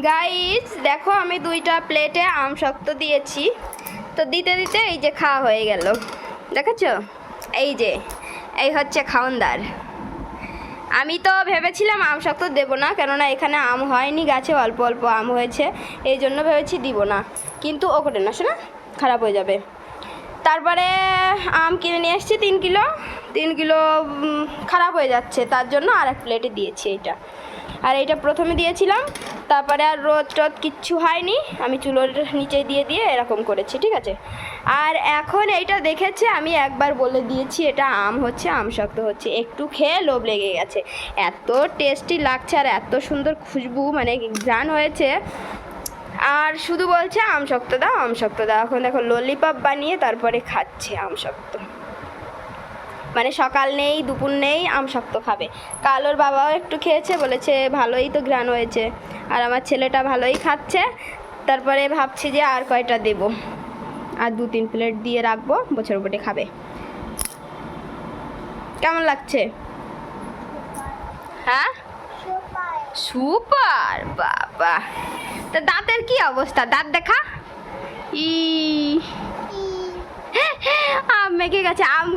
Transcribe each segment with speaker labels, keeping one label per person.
Speaker 1: Guys দেখো আমি দুইটা প্লেটে আম শক্ত দিয়েছি। তো দিতে দিতে এই যে খাওয়া হয়ে গেল। দেখেছ? এই যে, এই হচ্ছে খাওনদার। আমি তো ভেবেছিলাম আম শক্ত দেবো না, কেননা এখানে আম হয়নি, গাছে অল্প অল্প আম হয়েছে। এই জন্য ভেবেছি দিব না। কিন্তু ও করে না, শোনা? খারাপ হয়ে যাবে। তারপরে আম কিনে নিয়ে এসেছি তিন কিলো। তিন কিলো খারাপ হয়ে যাচ্ছে। তার জন্য আর এক প্লেটে দিয়েছি এইটা। আর এইটা প্রথমে দিয়েছিলাম, তারপরে আর রোদ টোদ কিচ্ছু হয়নি, আমি চুলোর নিচে দিয়ে দিয়ে এরকম করেছি, ঠিক আছে? আর এখন এইটা দেখেছে, আমি একবার বলে দিয়েছি, এটা আম হচ্ছে, আম শক্ত হচ্ছে, একটু খেয়ে লোভ লেগে গেছে। এত টেস্টি লাগছে আর এত সুন্দর খুশবু মানে ঘ্রাণ হয়েছে। আর শুধু বলছে, আম শক্ত দাও, আম শক্ত দাও। এখন দেখো ললিপপ বানিয়ে তারপরে খাচ্ছে আম শক্ত। মানে সকাল নেই, দুপুর নেই, আম শক্ত খাবে। কালোর বাবাও একটু খেয়েছে, বলেছে ভালোই তো ঘ্রাণ হয়েছে। আর আমার ছেলেটা ভালোই খাচ্ছে, তারপরে ভাবছি যে আর কয়টা দেব। আর দু তিন প্লেট দিয়ে রাখব, বছর বটে খাবে। কেমন লাগছে? হ্যাঁ? সুপার, বাবা। তা দাঁতের কি অবস্থা? দাঁত দেখা? ই মেখে গেছে, আম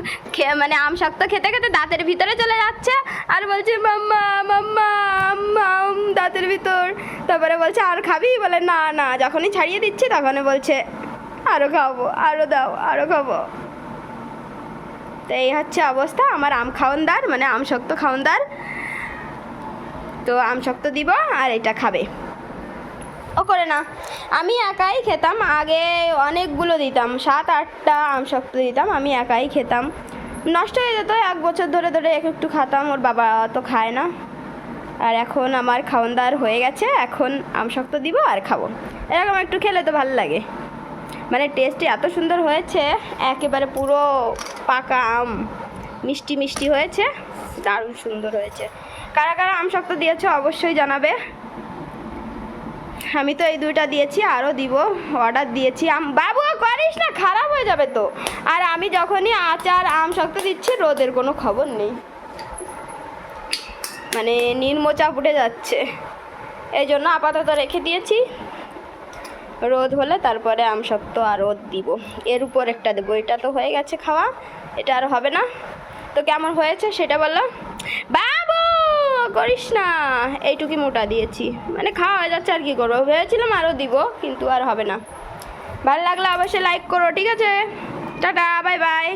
Speaker 1: মানে আম শক্ত খেতে খেতে দাঁতের ভিতরে চলে যাচ্ছে। আর বলছে, মাম্মা মাম্মা দাঁতের ভিতর। তারপরে বলছে, আর খাবি? বলে, না না, যখনই ছাড়িয়ে দিচ্ছি তখনই বলছে আরও খাব আরও দাও আরও খাব। তো এই হচ্ছে অবস্থা, আমার আম খাওনদার মানে আম শক্ত খাওনদার। তো আম শক্ত দিব, আর এটা খাবে। ও, করে না। আমি একাই খেতাম, আগে অনেকগুলো দিতাম, সাত, আটটা আম শক্ত দিতাম, আমি একাই খেতাম। নষ্ট হয়ে যেত, এক বছর ধরে ধরে একটু একটু খাতাম, ওর বাবা তো খায় না। আর এখন আমার খাওনদার হয়ে গেছে, এখন আম শক্ত দিব আর খাব। এরকম একটু খেলে তো ভালো লাগে। মানে টেস্টটি এত সুন্দর হয়েছে, একেবারে পুরো পাকা আম, মিষ্টি মিষ্টি হয়েছে, দারুণ সুন্দর হয়েছে। কারা কারা আম শক্ত দিয়েছে অবশ্যই জানাবে। আমি তো এই দুইটা দিয়েছি, আরও দিব, অর্ডার দিয়েছি। আম, বাবু করিস না, খারাপ হয়ে যাবে তো। আর আমি যখনই আচার, আম শক্ত দিচ্ছি, রোদের কোনো খবর নেই। মানে নির্মোচা ফুটে যাচ্ছে। এই জন্য আপাতত রেখে দিয়েছি। রোদ হলে তারপরে আম শক্ত আর রোদ দিব। এর উপর একটা দেবো, এটা তো হয়ে গেছে খাওয়া, এটা আর হবে না। তো কেমন হয়েছে সেটা বললাম বাবু করিস না। এইটুকি মোটা দিয়েছি। মানে খাওয়া হয়ে যাচ্ছে আর কি করব? ভেবেছিলাম আরও দিব, কিন্তু আর হবে না। ভালো লাগলে অবশ্যই লাইক করো, ঠিক আছে? Tata bye bye